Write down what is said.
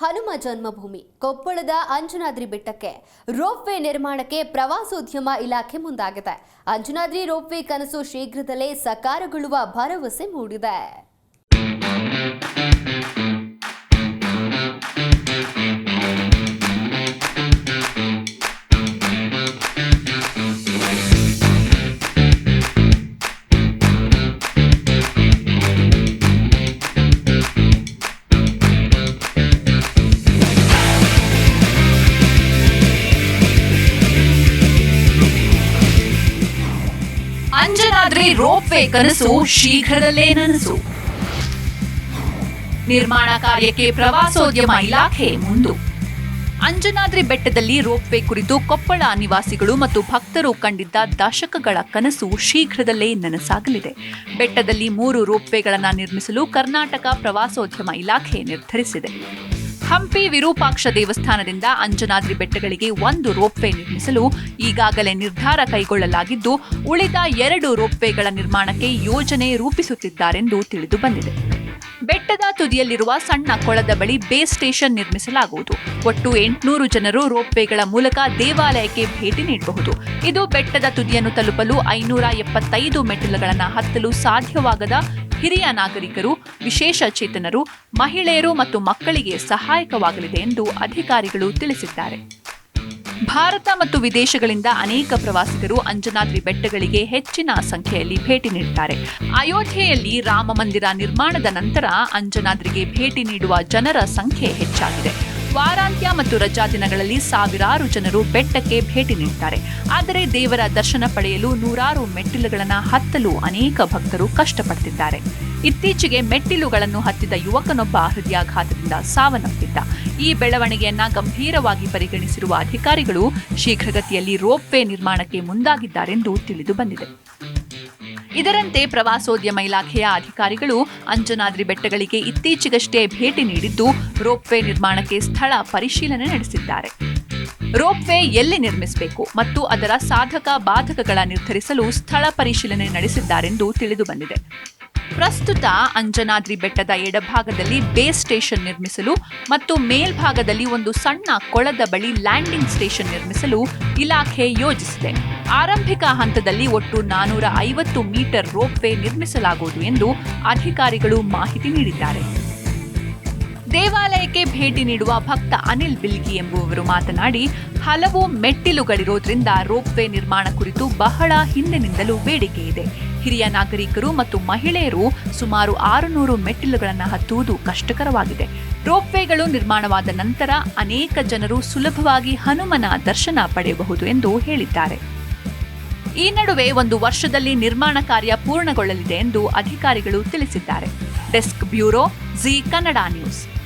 ಹನುಮ ಜನ್ಮಭೂಮಿ, ಕೊಪ್ಪಳದ ಅಂಜನಾದ್ರಿ ಬೆಟ್ಟಕ್ಕೆ. ರೋಪ್ವೇ ನಿರ್ಮಾಣಕ್ಕೆ ಪ್ರವಾಸೋದ್ಯಮ ಇಲಾಖೆ ಮುಂದಾಗಿದೆ. ಅಂಜನಾದ್ರಿ ರೋಪ್ವೇ ಕನಸು ಶೀಘ್ರದಲ್ಲೇ ಸಕಾರಗೊಳ್ಳುವ ಭರವಸೆ ಮೂಡಿದೆ. ಅಂಜನಾದ್ರಿ ರೋಪ್ವೇ ಕನಸು ಶೀಘ್ರದಲ್ಲೇ ನನಸು. ನಿರ್ಮಾಣ ಕಾರ್ಯಕ್ಕೆ ಪ್ರವಾಸೋದ್ಯಮ ಇಲಾಖೆ ಮುಂದು. ಅಂಜನಾದ್ರಿ ಬೆಟ್ಟದಲ್ಲಿ ರೋಪ್ವೇ ಕುರಿತು ಕೊಪ್ಪಳ ನಿವಾಸಿಗಳು ಮತ್ತು ಭಕ್ತರು ಕಂಡಿದ್ದ ದಶಕಗಳ ಕನಸು ಶೀಘ್ರದಲ್ಲೇ ನನಸಾಗಲಿದೆ. ಬೆಟ್ಟದಲ್ಲಿ ಮೂರು ರೋಪ್ವೇಗಳನ್ನು ನಿರ್ಮಿಸಲು ಕರ್ನಾಟಕ ಪ್ರವಾಸೋದ್ಯಮ ಇಲಾಖೆ ನಿರ್ಧರಿಸಿದೆ. ಹಂಪಿ ವಿರೂಪಾಕ್ಷ ದೇವಸ್ಥಾನದಿಂದ ಅಂಜನಾದ್ರಿ ಬೆಟ್ಟಗಳಿಗೆ ಒಂದು ರೋಪ್ವೇ ನಿರ್ಮಿಸಲು ಈಗಾಗಲೇ ನಿರ್ಧಾರ ಕೈಗೊಳ್ಳಲಾಗಿದ್ದು, ಉಳಿದ ಎರಡು ರೋಪ್ವೇಗಳ ನಿರ್ಮಾಣಕ್ಕೆ ಯೋಜನೆ ರೂಪಿಸುತ್ತಿದ್ದಾರೆಂದು ತಿಳಿದು ಬಂದಿದೆ. ಬೆಟ್ಟದ ತುದಿಯಲ್ಲಿರುವ ಸಣ್ಣ ಕೊಳದ ಬಳಿ ಬೇಸ್ ಸ್ಟೇಷನ್ ನಿರ್ಮಿಸಲಾಗುವುದು. ಒಟ್ಟು ಎಂಟುನೂರು ಜನರು ರೋಪ್ವೇಗಳ ಮೂಲಕ ದೇವಾಲಯಕ್ಕೆ ಭೇಟಿ ನೀಡಬಹುದು. ಇದು ಬೆಟ್ಟದ ತುದಿಯನ್ನು ತಲುಪಲು ಐನೂರ ಎಪ್ಪತ್ತೈದು ಮೆಟ್ಟಿಲುಗಳನ್ನು ಹತ್ತಲು ಸಾಧ್ಯವಾಗದ ಹಿರಿಯ ನಾಗರಿಕರು, ವಿಶೇಷ ಚೇತನರು, ಮಹಿಳೆಯರು ಮತ್ತು ಮಕ್ಕಳಿಗೆ ಸಹಾಯಕವಾಗಲಿದೆ ಎಂದು ಅಧಿಕಾರಿಗಳು ತಿಳಿಸಿದ್ದಾರೆ. ಭಾರತ ಮತ್ತು ವಿದೇಶಗಳಿಂದ ಅನೇಕ ಪ್ರವಾಸಿಗರು ಅಂಜನಾದ್ರಿ ಬೆಟ್ಟಗಳಿಗೆ ಹೆಚ್ಚಿನ ಸಂಖ್ಯೆಯಲ್ಲಿ ಭೇಟಿ ನೀಡುತ್ತಾರೆ. ಅಯೋಧ್ಯೆಯಲ್ಲಿ ರಾಮ ಮಂದಿರ ನಿರ್ಮಾಣದ ನಂತರ ಅಂಜನಾದ್ರಿಗೆ ಭೇಟಿ ನೀಡುವ ಜನರ ಸಂಖ್ಯೆ ಹೆಚ್ಚಾಗಿದೆ. ವಾರಾಂತ್ಯ ಮತ್ತು ರಜಾ ದಿನಗಳಲ್ಲಿ ಸಾವಿರಾರು ಜನರು ಬೆಟ್ಟಕ್ಕೆ ಭೇಟಿ ನೀಡುತ್ತಾರೆ ಆದರೆ ದೇವರ ದರ್ಶನ ಪಡೆಯಲು ನೂರಾರು ಮೆಟ್ಟಿಲುಗಳನ್ನು ಹತ್ತಲು ಅನೇಕ ಭಕ್ತರು ಕಷ್ಟಪಡ್ತಿದ್ದಾರೆ. ಇತ್ತೀಚೆಗೆ ಮೆಟ್ಟಿಲುಗಳನ್ನು ಹತ್ತಿದ ಯುವಕನೊಬ್ಬ ಹೃದಯಾಘಾತದಿಂದ ಸಾವನ್ನಪ್ಪಿದ್ದ. ಈ ಬೆಳವಣಿಗೆಯನ್ನ ಗಂಭೀರವಾಗಿ ಪರಿಗಣಿಸಿರುವ ಅಧಿಕಾರಿಗಳು ಶೀಘ್ರಗತಿಯಲ್ಲಿ ರೋಪ್ವೇ ನಿರ್ಮಾಣಕ್ಕೆ ಮುಂದಾಗಿದ್ದಾರೆಂದು ತಿಳಿದು ಬಂದಿದೆ. ಇದರಂತೆ ಪ್ರವಾಸೋದ್ಯಮ ಇಲಾಖೆಯ ಅಧಿಕಾರಿಗಳು ಅಂಜನಾದ್ರಿ ಬೆಟ್ಟಗಳಿಗೆ ಇತ್ತೀಚೆಗಷ್ಟೇ ಭೇಟಿ ನೀಡಿದ್ದು, ರೋಪ್ವೇ ನಿರ್ಮಾಣಕ್ಕೆ ಸ್ಥಳ ಪರಿಶೀಲನೆ ನಡೆಸಿದ್ದಾರೆ. ರೋಪ್ವೇ ಎಲ್ಲಿ ನಿರ್ಮಿಸಬೇಕು ಮತ್ತು ಅದರ ಸಾಧಕ ಬಾಧಕಗಳ ನಿರ್ಧರಿಸಲು ಸ್ಥಳ ಪರಿಶೀಲನೆ ನಡೆಸಿದ್ದಾರೆಂದು ತಿಳಿದುಬಂದಿದೆ ಪ್ರಸ್ತುತ ಅಂಜನಾದ್ರಿ ಬೆಟ್ಟದ ಎಡಭಾಗದಲ್ಲಿ ಬೇಸ್ ಸ್ಟೇಷನ್ ನಿರ್ಮಿಸಲು ಮತ್ತು ಮೇಲ್ಭಾಗದಲ್ಲಿ ಒಂದು ಸಣ್ಣ ಕೊಳದ ಬಳಿ ಲ್ಯಾಂಡಿಂಗ್ ಸ್ಟೇಷನ್ ನಿರ್ಮಿಸಲು ಇಲಾಖೆ ಯೋಜಿಸಿದೆ. ಆರಂಭಿಕ ಹಂತದಲ್ಲಿ ಒಟ್ಟು ನಾನೂರ ಐವತ್ತು ಮೀಟರ್ ರೋಪ್ವೇ ನಿರ್ಮಿಸಲಾಗುವುದು ಎಂದು ಅಧಿಕಾರಿಗಳು ಮಾಹಿತಿ ನೀಡಿದ್ದಾರೆ. ದೇವಾಲಯಕ್ಕೆ ಭೇಟಿ ನೀಡುವ ಭಕ್ತ ಅನಿಲ್ ಬಿಲ್ಗಿ ಎಂಬುವವರು ಮಾತನಾಡಿ, ಹಲವು ಮೆಟ್ಟಿಲುಗಳಿರೋದ್ರಿಂದ ರೋಪ್ವೇ ನಿರ್ಮಾಣ ಕುರಿತು ಬಹಳ ಹಿಂದಿನಿಂದಲೂ ಬೇಡಿಕೆ ಇದೆ. ಹಿರಿಯ ನಾಗರಿಕರು ಮತ್ತು ಮಹಿಳೆಯರು ಸುಮಾರು ಆರುನೂರು ಮೆಟ್ಟಿಲುಗಳನ್ನು ಹತ್ತುವುದು ಕಷ್ಟಕರವಾಗಿದೆ. ರೋಪ್ವೇಗಳು ನಿರ್ಮಾಣವಾದ ನಂತರ ಅನೇಕ ಜನರು ಸುಲಭವಾಗಿ ಹನುಮನ ದರ್ಶನ ಪಡೆಯಬಹುದು ಎಂದು ಹೇಳಿದ್ದಾರೆ. ಈ ನಡುವೆ ಒಂದು ವರ್ಷದಲ್ಲಿ ನಿರ್ಮಾಣ ಕಾರ್ಯ ಪೂರ್ಣಗೊಳ್ಳಲಿದೆ ಎಂದು ಅಧಿಕಾರಿಗಳು ತಿಳಿಸಿದ್ದಾರೆ. Desk bureau Zee Kannada news.